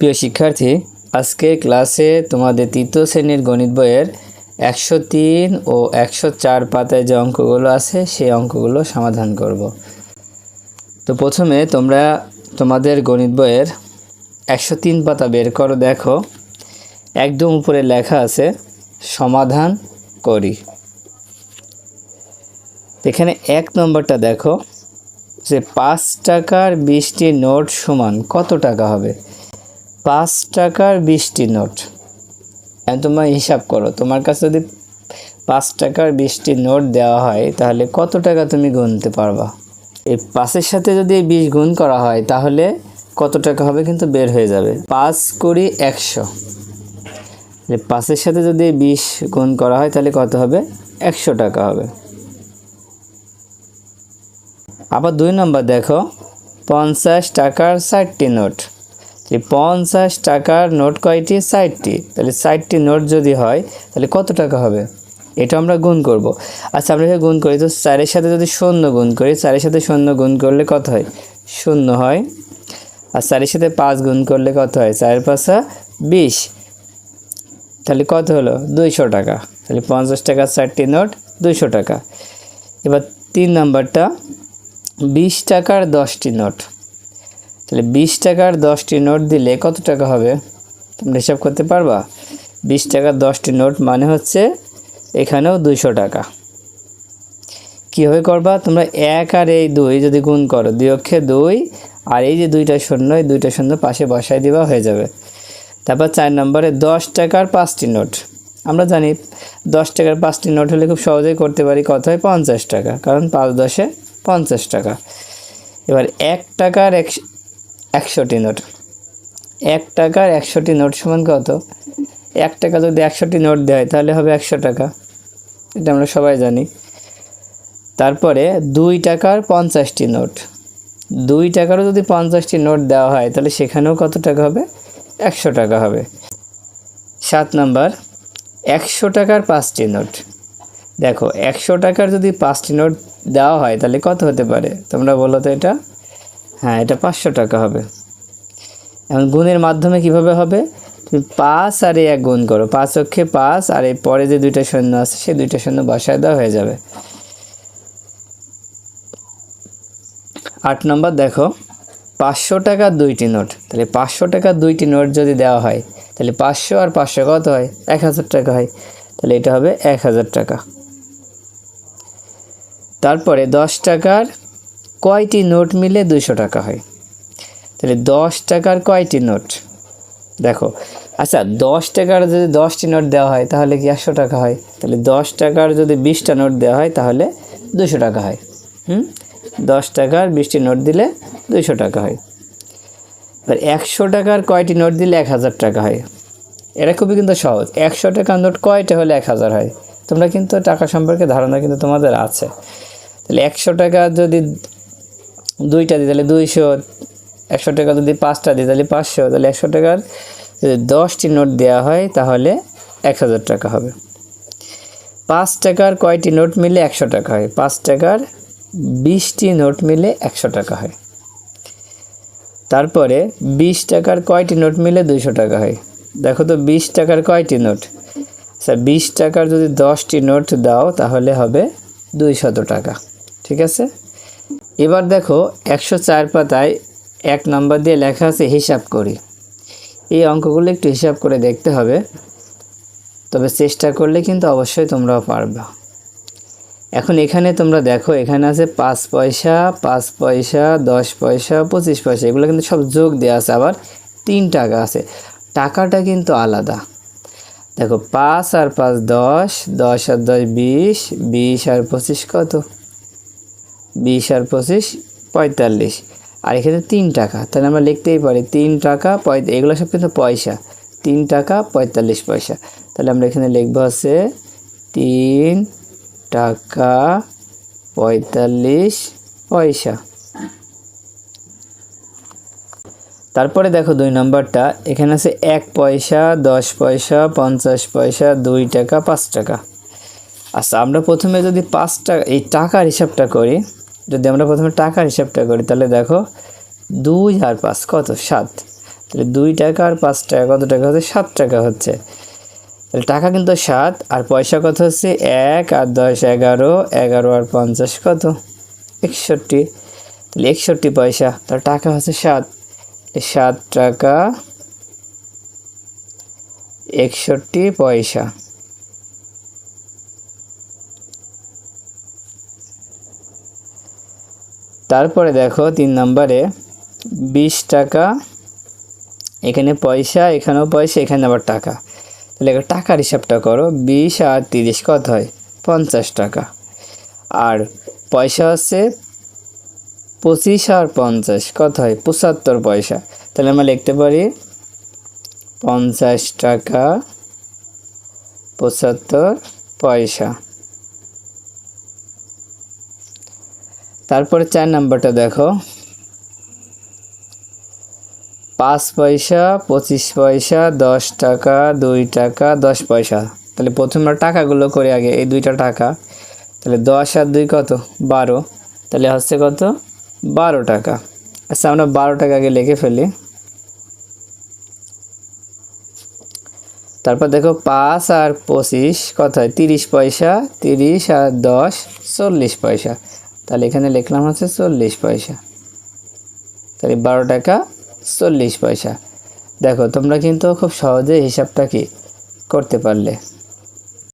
প্রিয় শিক্ষার্থী আজকে ক্লাসে তোমাদের তৃতীয় শ্রেণির গণিত বইয়ের একশো তিন ও একশো চার পাতায় যে অঙ্কগুলো আছে, সেই অঙ্কগুলো সমাধান করব। তো প্রথমে তোমরা তোমাদের গণিত বইয়ের একশো তিন পাতা বের করো, দেখো। একদম উপরে লেখা আছে, সমাধান করি। এখানে এক নম্বরটা দেখো, যে পাঁচ টাকার বিশটি নোট সমান কত টাকা হবে? পাঁচ টাকার বিশটি নোট। তোমার হিসাব করো, তোমার কাছে যদি পাঁচ টাকার বিশটি নোট দেওয়া হয়, তাহলে কত টাকা তুমি গুনতে পারবা? এই পাঁচের সাথে যদি এই বিশ গুণ করা হয়, তাহলে কত টাকা হবে কিন্তু বের হয়ে যাবে। পাঁচ কুড়ি একশো। পাঁচের সাথে যদি বিশ গুণ করা হয়, তাহলে কত হবে? একশো টাকা হবে। আবার দুই নম্বর দেখো, পঞ্চাশ টাকার ষাটটি নোট। যে পঞ্চাশ টাকার নোট কয়টি? ষাটটি। তাহলে ষাটটি নোট যদি হয়, তাহলে কত টাকা হবে? এটা আমরা গুণ করব। আচ্ছা আমরা গুণ করি। তো চারের সাথে যদি শূন্য গুণ করি, চারের সাথে শূন্য গুণ করলে কত হয়? শূন্য হয়। আর চারের সাথে পাঁচ গুণ করলে কত হয়? চারের পাঁচা বিশ। তাহলে কত হলো? দুইশো টাকা। তাহলে পঞ্চাশ টাকার ষাটটি নোট, দুইশো টাকা। এবার তিন নাম্বারটা। বিশ টাকার দশটি নোট। তাহলে বিশ টাকার দশটি নোট দিলে কত টাকা হবে? তোমরা হিসাব করতে পারবা? বিশ টাকার দশটি নোট মানে হচ্ছে এখানেও দুইশো টাকা। কীভাবে করবা? তোমরা এক আর এই দুই যদি গুণ করো, দুই অক্ষে দুই, আর এই যে দুইটা শূন্য, এই দুইটা শূন্য পাশে বসায় দিবা, হয়ে যাবে। তারপর চার নম্বরে দশ টাকার পাঁচটি নোট। আমরা জানি দশ টাকার পাঁচটি নোট হলে খুব সহজেই করতে পারি কত হয়? পঞ্চাশ টাকা। কারণ পাঁচ দশে পঞ্চাশ টাকা। এবার এক টাকার এক একশোটি নোট। এক টাকার একশোটি নোট সমান কত? এক টাকা যদি একশোটি নোট দেয়, তাহলে হবে একশো টাকা। এটা আমরা সবাই জানি। তারপরে দুই টাকার পঞ্চাশটি নোট। দুই টাকারও যদি পঞ্চাশটি নোট দেওয়া হয়, তাহলে সেখানেও কত টাকা হবে? একশো টাকা হবে। সাত নাম্বার, একশো টাকার পাঁচটি নোট। দেখো, একশো টাকার যদি পাঁচটি নোট দেওয়া হয়, তাহলে কত হতে পারে? তোমরা বলো তো এটা। হ্যাঁ এটা পাঁচশো টাকা হবে। এখন গুণের মাধ্যমে কীভাবে হবে? তুমি পাঁচ আর এই এক গুণ করো। পাঁচ অক্ষে পাঁচ, আর এই পরে যে দুইটা শূন্য আছে সেই দুইটা শূন্য বসায় দেওয়া হয়ে যাবে। আট নম্বর দেখো, পাঁচশো টাকার দুইটি নোট। তাহলে পাঁচশো টাকার দুইটি নোট যদি দেওয়া হয়, তাহলে পাঁচশো আর পাঁচশো কত হয়? এক হাজার টাকা হয়। তাহলে এটা হবে এক হাজার টাকা। তারপরে দশ টাকার কয়টি নোট মিলে দুশো টাকা হয়? তাহলে দশ টাকার কয়টি নোট? দেখো আচ্ছা দশ টাকার যদি দশটি নোট দেওয়া হয়, তাহলে কি একশো টাকা হয়? তাহলে দশ টাকার যদি বিশটা নোট দেওয়া হয়, তাহলে দুশো টাকা হয়। হুম? দশ টাকার বিশটি নোট দিলে দুশো টাকা হয়। এবার একশো টাকার কয়টি নোট দিলে এক হাজার টাকা হয়? এটা খুবই কিন্তু সহজ। একশো টাকার নোট কয়টা হলে এক হাজার হয়? তোমরা কিন্তু টাকা সম্পর্কে ধারণা কিন্তু তোমাদের আছে। তাহলে একশো টাকা যদি দুইটা দিই, তাহলে দুইশো, একশো টাকা যদি পাঁচটা দিই, তাহলে পাঁচশো, তাহলে একশো টাকার যদি দশটি নোট দেওয়া হয়, তাহলে এক হাজার টাকা হবে। পাঁচ টাকার কয়টি নোট মিলে একশো টাকা হয়? পাঁচ টাকার বিশটি নোট মিলে একশো টাকা হয়। তারপরে বিশ টাকার কয়টি নোট মিলে দুইশো টাকা হয়? দেখো তো, বিশ টাকার কয়টি নোট? আচ্ছা বিশ টাকার যদি দশটি নোট দাও, তাহলে হবে দুইশত টাকা। ঠিক আছে? এবার দেখো একশো চার পাতায় এক নম্বর দিয়ে লেখা আছে হিসাব করি। এই অঙ্কগুলো একটু হিসাব করে দেখতে হবে। তবে চেষ্টা করলে কিন্তু অবশ্যই তোমরাও পারবে। এখন এখানে তোমরা দেখো, এখানে আছে পাঁচ পয়সা পাঁচ পয়সা, দশ পয়সা, পঁচিশ পয়সা, এগুলো কিন্তু সব যোগ দেওয়া আছে। আবার তিন টাকা আছে। টাকাটা কিন্তু আলাদা। দেখো পাঁচ আর পাঁচ দশ দশ আর দশ বিশ বিশ আর পঁচিশ কত? বিশ আর পঁচিশ, পঁয়তাল্লিশ। আর এখানে তিন টাকা। তাহলে আমরা লিখতেই পারি তিন টাকা এগুলো সব কিন্তু পয়সা। তিন টাকা, পঁয়তাল্লিশ পয়সা। তাহলে আমরা এখানে লিখব হচ্ছে তিন টাকা, পঁয়তাল্লিশ পয়সা। তারপরে দেখো দুই নম্বরটা। এখানে আছে এক পয়সা, দশ পয়সা, পঞ্চাশ পয়সা, দুই টাকা, পাঁচ টাকা। আচ্ছা আমরা প্রথমে যদি পাঁচ টাকা, এই টাকার হিসাবটা করি যদি আমরা প্রথমে টাকার হিসাবটা করি, তাহলে দেখো দুই আর পাঁচ কত? সাত। তাহলে দুই টাকা আর পাঁচ টাকা, কত টাকা হচ্ছে? সাত টাকা হচ্ছে। তাহলে টাকা কিন্তু সাত, আর পয়সা কত হচ্ছে? এক, আর দশ এগারো এগারো আর পঞ্চাশ কত? একষট্টি। তাহলে একষট্টি পয়সা, তাহলে টাকা হচ্ছে সাত। সাত টাকা, একষট্টি পয়সা। তারপরে দেখো তিন নম্বরে বিশ টাকা, এখানে পয়সা, এখানেও পয়সা, এখানে আবার টাকা। তাহলে টাকার হিসাবটা করো, বিশ আর তিরিশ কত হয়? পঞ্চাশ টাকা। আর পয়সা হচ্ছে পঁচিশ আর পঞ্চাশ, কত হয়? পঁচাত্তর পয়সা। তাহলে আমরা লিখতে পারি পঞ্চাশ টাকা, পঁচাত্তর পয়সা। তারপরে চার নাম্বারটা দেখো। পাঁচ পয়সা, পঁচিশ পয়সা, দশ টাকা, দুই টাকা, দশ পয়সা। তাহলে প্রথমে টাকাগুলো করে আগে, এই দুইটা টাকা। তাহলে দশ আর দুই কত? বারো। তাহলে হচ্ছে কত? বারো টাকা। আচ্ছা আমরা বারো টাকা আগে লিখে ফেলি। তারপর দেখো, পাঁচ আর পঁচিশ, কত হয়? তিরিশ পয়সা, তিরিশ আর দশ, চল্লিশ পয়সা। তাহলে এখানে লিখলাম হচ্ছে চল্লিশ পয়সা। তাহলে বারো টাকা চল্লিশ পয়সা। দেখো, তোমরা কিন্তু খুব সহজে হিসাবটা কি করতে পারলে?